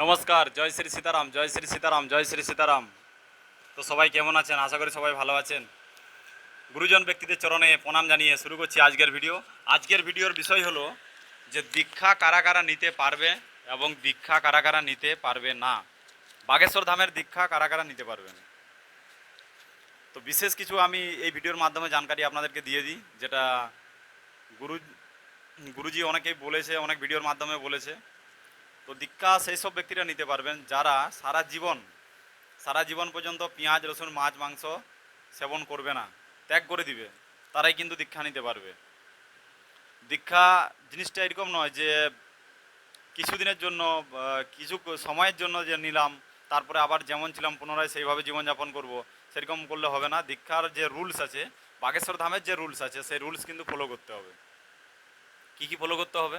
নমস্কার, জয় শ্রী সীতারাম, জয় শ্রী সীতারাম, জয় শ্রী সীতারাম। তো সবাই কেমন আছেন? আশা করি সবাই ভালো আছেন। গুরুজন ব্যক্তিদের চরণে প্রণাম জানিয়ে শুরু করছি আজকের ভিডিও। আজকের ভিডিওর বিষয় হলো যে দীক্ষা কারা কারা নিতে পারবে এবং দীক্ষা কারা কারা নিতে পারবে না। বাগেশ্বর ধামের দীক্ষা কারা কারা নিতে পারবেন তো বিশেষ কিছু আমি এই ভিডিওর মাধ্যমে জানকারি আপনাদেরকে দিয়ে দিই, যেটা গুরু গুরুজি অনেকেই বলেছে, অনেক ভিডিওর মাধ্যমে বলেছে। তো দীক্ষা সেই সব ব্যক্তিরা নিতে পারবেন, যারা সারা জীবন সারা জীবন পর্যন্ত পেঁয়াজ, রসুন, মাছ, মাংস সেবন করবে না, ত্যাগ করে দিবে, তারাই কিন্তু দীক্ষা নিতে পারবে। দীক্ষা জিনিসটা এরকম নয় যে কিছুদিনের জন্য কিছু সময়ের জন্য যে নিলাম, তারপরে আবার যেমন ছিলাম পুনরায় সেইভাবে জীবনযাপন করব, সেরকম করলে হবে না। দীক্ষার যে রুলস আছে, বাগেশ্বর ধামের যে রুলস আছে, সেই রুলস কিন্তু ফলো করতে হবে। কি কি ফলো করতে হবে?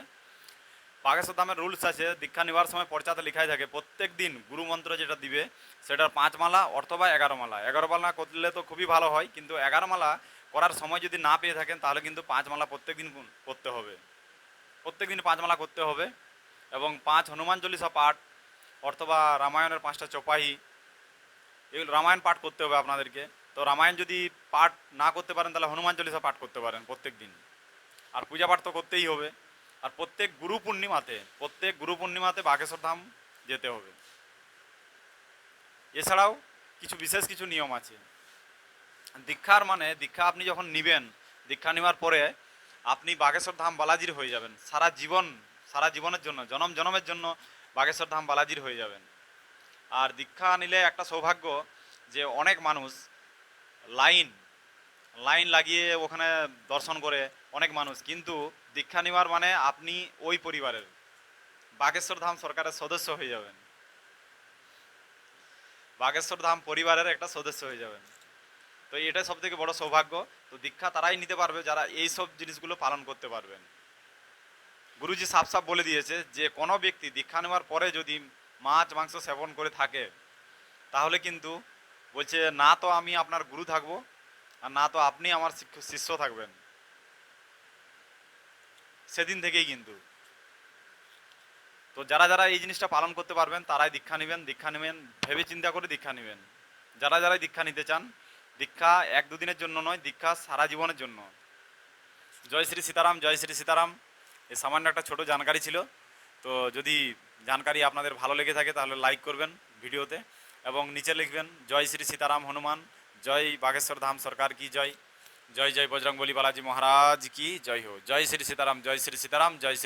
বাগেশ্বর ধামের রুলস আছে, দীক্ষা নেওয়ার সময় পর্চাতে লেখাই থাকে। প্রত্যেক দিন গুরুমন্ত্র যেটা দিবে, সেটার পাঁচ মালা অথবা এগারো মালা। এগারো মালা করলে তো খুবই ভালো হয়, কিন্তু এগারো মালা করার সময় যদি না পেয়ে থাকেন, তাহলে কিন্তু পাঁচ মালা প্রত্যেক দিন করতে হবে। প্রত্যেক দিন পাঁচ মালা করতে হবে এবং পাঁচ হনুমান চল্লিশা পাঠ অথবা রামায়ণের পাঁচটা চপাহি এগুলো রামায়ণ পাঠ করতে হবে আপনাদেরকে। তো রামায়ণ যদি পাঠ না করতে পারেন, তাহলে হনুমান চল্লিশা পাঠ করতে পারেন প্রত্যেক দিন। আর পূজা পাঠ তো করতেই হবে। আর প্রত্যেক গুরু পূর্ণিমাতে, প্রত্যেক গুরু পূর্ণিমাতে বাগেশ্বর ধাম যেতে হবে। এছাড়াও কিছু বিশেষ কিছু নিয়ম আছে। দীক্ষার মানে দীক্ষা আপনি যখন নিবেন, দীক্ষা নেওয়ার পরে আপনি বাগেশ্বর ধাম বালাজির হয়ে যাবেন। সারা জীবন, সারা জীবনের জন্য, জনম জনমের জন্য বাগেশ্বর ধাম বালাজির হয়ে যাবেন। আর দীক্ষা নিলে একটা সৌভাগ্য যে অনেক মানুষ লাইন লাইন লাগিয়ে ওখানে দর্শন করে অনেক মানুষ। কিন্তু দীক্ষা নেওয়ার মানে আপনি ওই পরিবারের। বাগেশ্বর ধাম সরকারের সদস্য হয়ে যাবেন। বাগেশ্বর ধাম পরিবারের একটা সদস্য হয়ে যাবেন। তো এটা সব থেকে বড় সৌভাগ্য। তো দীক্ষা তারাই নিতে পারবে, যারা এই সব জিনিসগুলো পালন করতে পারবেন। গুরুজি সাফ সাফ বলে দিয়েছে যে, কোনো ব্যক্তি দীক্ষা নেওয়ার পরে যদি মাছ, মাংস সেবন করে থাকে, তাহলে কিন্তু বলছে, না তো আমি আপনার গুরু থাকব, আর না তো আপনি আমার শিষ্য থাকবেন। সেদিন থেকেই কিন্তু। তো যারা যারা এই জিনিসটা পালন করতে পারবেন, তারাই দীক্ষা নেবেন দীক্ষা নেবেন, ভেবে চিন্তা করে দীক্ষা নেবেন। যারা যারা দীক্ষা নিতে চান, দীক্ষা এক দুদিনের জন্য নয়, দীক্ষা সারা জীবনের জন্য। জয় শ্রী সীতারাম, জয় শ্রী সীতারাম। এই সামান্য একটা ছোট জানকারি ছিল। তো যদি জানকারি আপনাদের ভালো লেগে থাকে, তাহলে লাইক করবেন ভিডিওতে। এবং নিচে লিখবেন, জয় শ্রী সীতারাম হনুমান, জয় বাগেশ্বর ধাম সরকার কি জয়। জয় জয় বজরংবলী বালাজি মহারাজ কি? জয় হো জয় শ্রী সীতারাম, জয় শ্রী সীতারাম, জয়